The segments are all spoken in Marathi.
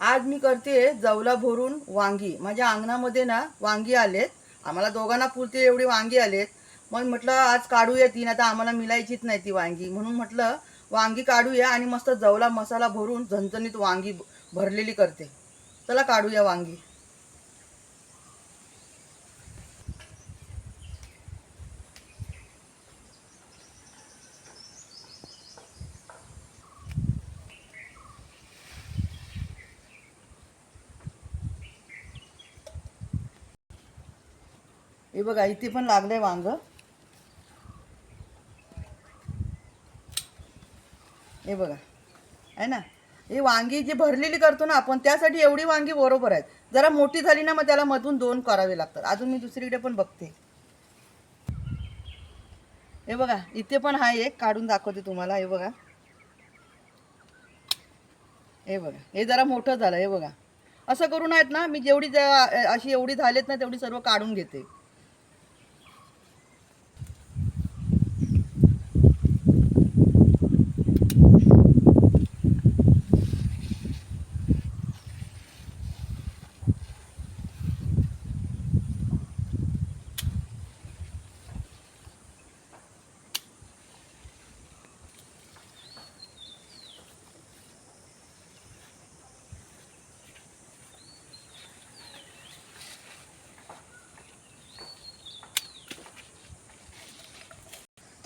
आज मी करते जवला भरून वांगी. माझ्या अंगणामध्ये ना वांगी आलेत. आम्हाला दोघांना पुरते एवढी वांगी आलेत. मग म्हटलं आज काढूया ती आता आम्हाला मिळायचीच नाही ती वांगी. म्हणून म्हटलं वांगी काढूया आणि मस्त जवला मसाला भरून झणझणीत वांगी भरलेली करते. चला काढूया वांगी. हे बघा इथे पण लागलंय वांग. हे बघा आहे ना? हे वांगी जी भरलेली करतो ना आपण त्यासाठी एवढी वांगी बरोबर आहेत. जरा मोठी झाली ना मग त्याला मधून दोन करावे लागतात. अजून मी दुसरीकडे पण बघते. हे बघा इथे पण हा एक काढून दाखवते तुम्हाला हे बघा. हे बघा हे जरा मोठं झालं हे बघा. असं करून आहेत ना मी जेवढी अशी एवढी झालेत ना तेवढी सर्व काढून घेते.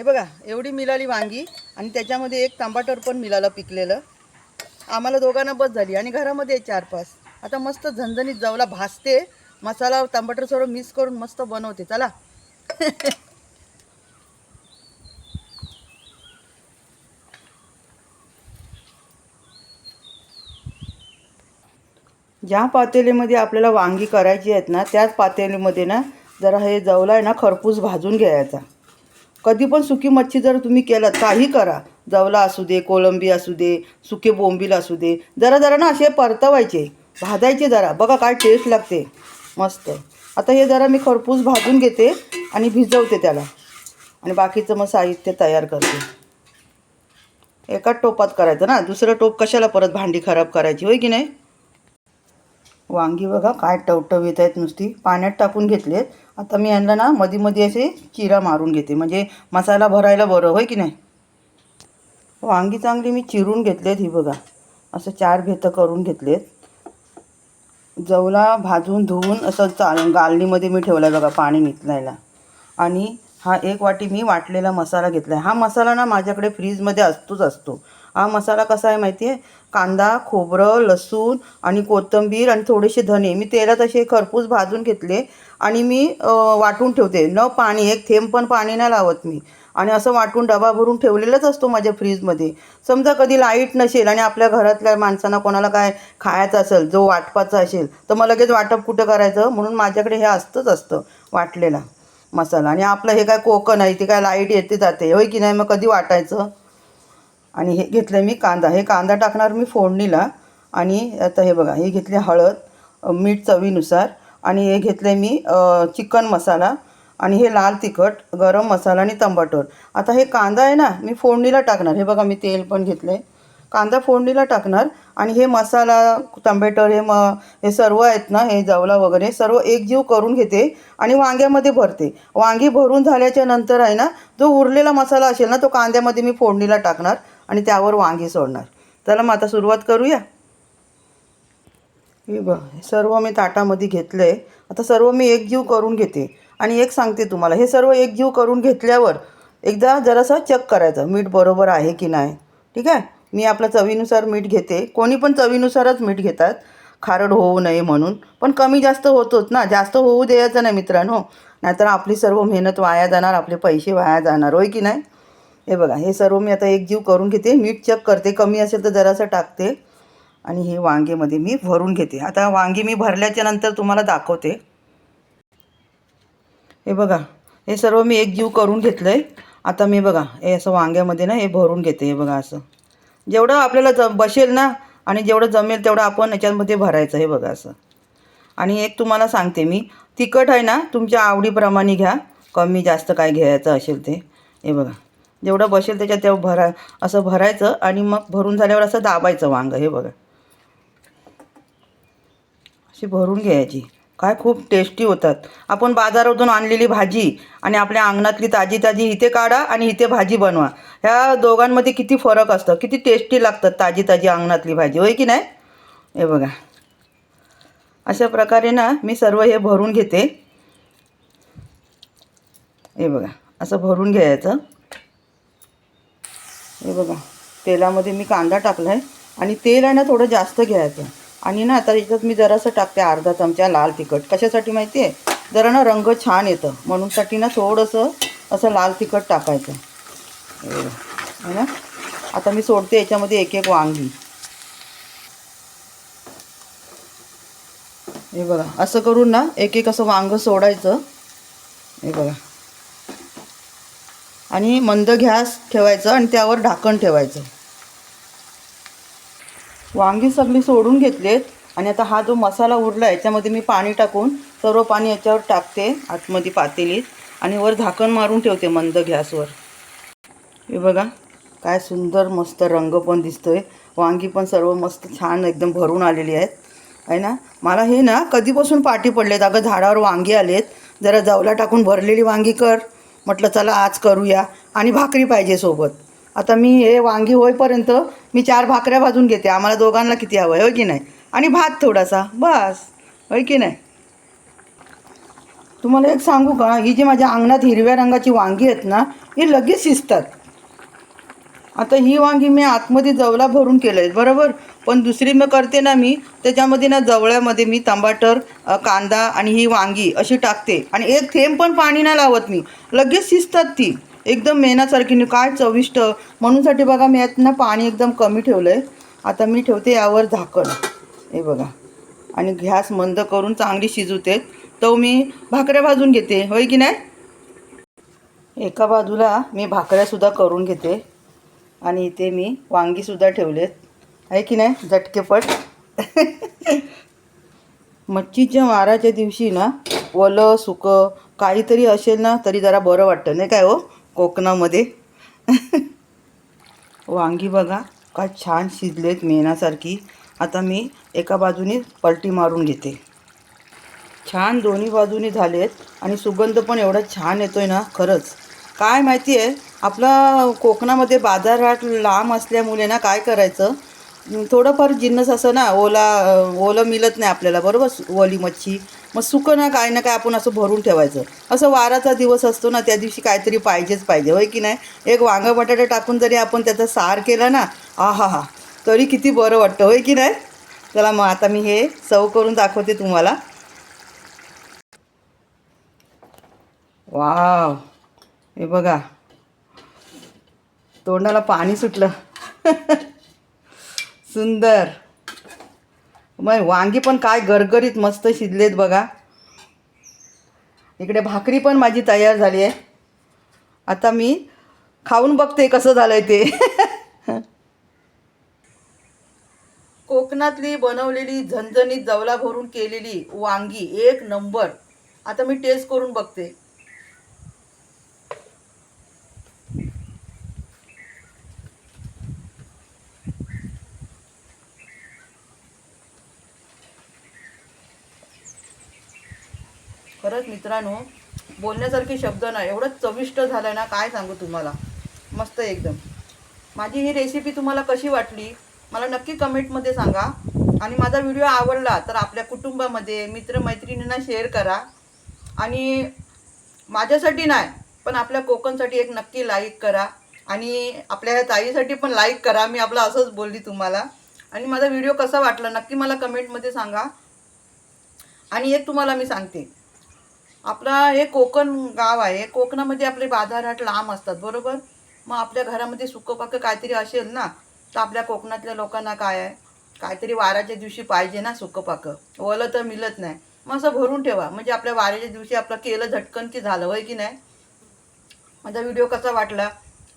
हे बघा एवढी मिळाली वांगी आणि त्याच्यामध्ये एक तांबाटर पण मिळालं पिकलेलं. आम्हाला दोघांना बस झाली आणि घरामध्ये आहे चार पाच आता मस्त झणझणीत जावला भाजते मसाला टमाटर सर्व मिक्स करून मस्त बनवते. चला. ज्या पातेलीमध्ये आपल्याला वांगी करायची आहेत ना त्याच पातेलीमध्ये ना जरा हे जवला आहे ना खरपूस भाजून घ्यायचा. कधी पण सुकी मच्छी जर तुम्ही केलात काही करा. जवला असू दे कोळंबी असू दे सुके बोंबील असू दे जरा जरा ना असे परतवायचे भाजायचे जरा. बघा काय टेस्ट लागते. मस्त आता हे जरा मी खरपूस भाजून घेते आणि भिजवते त्याला. आणि बाकीचं मग साहित्य तयार करते. एकाच टोपात करायचं ना? दुसरं टोप कशाला परत भांडी खराब करायची होय की नाही? वांगी बघा काय टवटवीत आहेत नुसती. पाण्यात टाकून घेतलेत. आता मी यांना ना मध्ये मध्ये असे चिरा मारून घेते. म्हणजे मसाला भरायला बरं होय की नाही? वांगी चांगली मी चिरून घेतलेत ही बघा. असं चार भेतं करून घेतलेत. जवला भाजून धुवून असं चाल गालणीमध्ये मी ठेवला आहे बघा पाणी निघायला. आणि हा एक वाटी मी वाटलेला मसाला घेतला आहे हा मसाला ना माझ्याकडे फ्रीजमध्ये असतोच असतो. हा मसाला कसा आहे माहिती आहे? कांदा खोबरं लसूण आणि कोथिंबीर आणि थोडेसे धने. मी तेलात असे खरपूस भाजून घेतले आणि मी वाटून ठेवते. न पाणी एक थेंब पण पाणी नाही लावत मी. आणि असं वाटून डबा भरून ठेवलेलाच असतो माझ्या फ्रीजमध्ये. समजा कधी लाइट नसेल आणि आपल्या घरातल्या माणसांना कोणाला काय खायचं असेल जो वाटपाचा असेल तर मग लगेच वाटप कुठं करायचं? म्हणून माझ्याकडे हे असतंच असतं वाटलेला मसाला. आणि आपलं हे काय कोकण आहे ते काय लाइट येते जाते. होय की नाही? मग कधी वाटायचं? आणि हे घेतलं आहे मी कांदा. हे कांदा टाकणार मी फोडणीला आणि आता हे बघा हे घेतले हळद मीठ चवीनुसार आणि हे घेतले मी चिकन मसाला आणि हे लाल तिखट गरम मसाला आणि तंबाटर आता हे कांदा आहे ना मी फोडणीला टाकणार. हे बघा मी तेल पण घेतलं आहे कांदा फोडणीला टाकणार आणि हे मसाला टंबेटर हे म हे सर्व आहेत ना हे जवला वगैरे सर्व एकजीव करून घेते आणि वांग्यामध्ये भरते. वांगी भरून झाल्याच्यानंतर आहे ना जो उरलेला मसाला असेल ना तो कांद्यामध्ये मी फोडणीला टाकणार. आणि त्यावर वांगी सोडणार. चला मग आता सुरुवात करूया. हे बघ सर्व मी ताटामध्ये घेतलं. आहे आता सर्व मी एकजीव करून घेते. आणि एक सांगते तुम्हाला हे सर्व एकजीव करून घेतल्यावर एकदा जरासं चेक करायचं मीठ बरोबर आहे की नाही. ठीक आहे? मी आपल्या चवीनुसार मीठ घेते. कोणी पण चवीनुसारच मीठ घेतात. खारड होऊ नये म्हणून. पण कमी जास्त होतोच ना. जास्त होऊ द्यायचं नाही मित्रांनो. नाहीतर आपली सर्व मेहनत वाया जाणार आपले पैसे वाया जाणार. होय की नाही? हे बघा हे सर्व मी आता एक जीव करून घेते. मीठ चेक करते. कमी असेल तर जरासं टाकते. आणि हे वांगेमध्ये मी भरून घेते. आता वांगी मी भरल्याच्या नंतर तुम्हाला दाखवते. हे बघा हे सर्व मी एक जीव करून घेतलं आहे आता मी बघा हे असं वांग्यामध्ये ना हे भरून घेते. हे बघा असं. जेवढं आपल्याला ज बसेल ना आणि जेवढं जमेल तेवढं आपण याच्यामध्ये भरायचं. हे बघा असं. आणि एक तुम्हाला सांगते मी. तिखट आहे ना तुमच्या आवडीप्रमाणे घ्या. कमी जास्त काय घ्यायचं असेल ते. हे बघा. जेवढं बसेल त्याच्यात तेव्हा भरा असं भरायचं आणि मग भरून झाल्यावर असं दाबायचं वांगं हे बघा. अशी भरून घ्यायची. काय खूप टेस्टी होतात. आपण बाजारातून आणलेली भाजी आणि आपल्या अंगणातली ताजी ताजी इथे काढा आणि इथे भाजी बनवा. ह्या दोघांमध्ये किती फरक असतं. किती टेस्टी लागतात ताजी ताजी अंगणातली भाजी. होय की नाही? हे बघा. अशा प्रकारे ना मी सर्व हे भरून घेते. हे बघा. असं भरून घ्यायचं. हे बघा तेलामध्ये मी कांदा टाकला आहे आणि तेल आहे ना थोडं जास्त घ्यायचं. आणि ना आता याच्यात मी जरासं टाकते अर्धा चमचा लाल तिखट. कशासाठी माहिती आहे जरा ना रंग छान येतं. म्हणूनसाठी ना थोडंसं असं लाल तिखट टाकायचं. हे ना? आता मी सोडते याच्यामध्ये एक एक वांगी. हे बघा असं करून ना एक एक असं वांग सोडायचं. हे बघा. आणि मंद घ्यास ठेवायचं आणि त्यावर ढाकण ठेवायचं. वांगी सगळी सोडून घेतलेत आणि आता हा जो मसाला उरला आहे याच्यामध्ये मी पाणी टाकून सर्व पाणी याच्यावर टाकते आतमध्ये पातेलीत आणि वर झाकण मारून ठेवते मंद गॅसवर हे बघा काय सुंदर मस्त रंग पण दिसतोय. वांगी पण सर्व मस्त छान एकदम भरून आलेली आहेत. आहे ना? मला हे ना कधीपासून पाठी पडलेत? अगं झाडावर वांगी आलेत. जरा जवला टाकून भरलेली वांगी कर. म्हटलं चला आज करूया. आणि भाकरी पाहिजे सोबत. आता मी हे वांगी होईपर्यंत मी चार भाकऱ्या भाजून घेते. आम्हाला दोघांना किती हवं आहे होय की नाही? आणि भात थोडासा बस. होय की नाही? तुम्हाला एक सांगू का? ही जी माझ्या अंगणात हिरव्या रंगाची वांगी आहेत ना ही लगेच शिजतात. आता ही वांगी मी आतमध्ये जवला भरून केलं आहे बरोबर? पण दुसरी मी करते ना मी त्याच्यामध्ये ना जवळ्यामध्ये मी टमाटर कांदा आणि ही वांगी अशी टाकते. आणि एक थेंब पण पाणी नाही लावत मी. लगेच शिजतात ती. एकदम मेनासारखी काय चविष्ट. म्हणूनसाठी बघा मी यात ना पाणी एकदम कमी ठेवलं आहे आता मी ठेवते यावर झाकण. हे बघा. आणि गॅस मंद करून चांगली शिजवते. तो मी भाकऱ्या भाजून घेते. होय की नाही? एका बाजूला मी भाकऱ्यासुद्धा करून घेते. आणि इथे मी वांगीसुद्धा ठेवलेत. आहे की नाही? झटकेपट मच्छीच्या माराच्या दिवशी ना ओलं सुकं काहीतरी असेल ना तरी जरा बरं वाटतं. नाही काय हो? कोकणामध्ये. वांगी बघा काय छान शिजलेत मेणासारखी आता मी एका बाजूने पलटी मारून घेते. छान दोन्ही बाजूनी झालेत आणि सुगंध पण एवढा छान येतोय ना खरंच. काय माहिती आहे आपला कोकणामध्ये बाजारहाट लांब असल्यामुळे ना काय करायचं? थोडंफार जिन्नस असं ना ओला ओलं मिळत नाही आपल्याला बरोबर? ओली मच्छी. मग सुकं ना काय ना काय आपण असं भरून ठेवायचं. असं वाराचा दिवस असतो ना त्या दिवशी काहीतरी पाहिजेच पाहिजे होय की नाही? एक वांगा बटाटा टाकून जरी आपण त्याचा सार केला ना आ हा हा तरी किती बरं वाटतं होय की नाही? चला मग आता मी हे सव करून दाखवते तुम्हाला. वाव! हे बघा. तोंडाला पाणी सुटलं. सुंदर. मग वांगी पण काय गरगरीत मस्त शिजलेत बघा. इकडे भाकरी पण माझी तयार झाली आहे. आता मी खाऊन बघते कसं झालं आहे ते. कोकणातली बनवलेली झणझणीत जवला भरून केलेली वांगी एक नंबर. आता मी टेस्ट करून बघते. खरंच मित्रांनो बोलण्यासारखे शब्द नाही. एवढं चविष्ट झालं ना काय सांगू तुम्हाला? मस्त एकदम. माझी ही रेसिपी तुम्हाला कशी वाटली? मला नक्की कमेंटमध्ये सांगा. आणि माझा व्हिडिओ आवडला तर आपल्या कुटुंबामध्ये मित्रमैत्रिणींना शेअर करा. आणि माझ्यासाठी नाही पण आपल्या कोकणसाठी एक नक्की लाईक करा. आणि आपल्या ह्या ताईसाठी पण लाईक करा. मी आपला असंच बोलली तुम्हाला. आणि माझा व्हिडिओ कसा वाटला नक्की मला कमेंटमध्ये सांगा. आणि एक तुम्हाला मी सांगते. आपला हे कोकण गाव आहे. कोकणामध्ये आपले बाजारहाट लांब असतात बरोबर? मग आपल्या घरामध्ये सुकंपाकं काहीतरी असेल ना तर आपल्या कोकणातल्या लोकांना काय आहे? काहीतरी वाराच्या दिवशी पाहिजे ना सुकंपाकं ओलं तर मिळत नाही. मग असं भरून ठेवा. म्हणजे आपल्या वाऱ्याच्या दिवशी आपलं केलं झटकन की झालं होय की नाही? माझा व्हिडिओ कसा वाटला?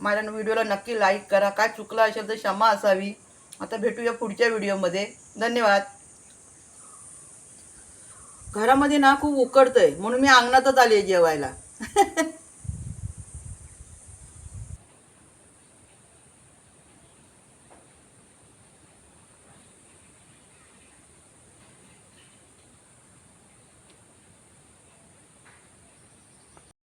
माझ्या व्हिडिओला नक्की लाईक करा. काय चुकलं असेल तर क्षमा असावी. आता भेटूया पुढच्या व्हिडिओमध्ये. धन्यवाद. घरामध्ये ना खूप उकडतंय. म्हणून मी अंगणातच आली आहे जेवायला.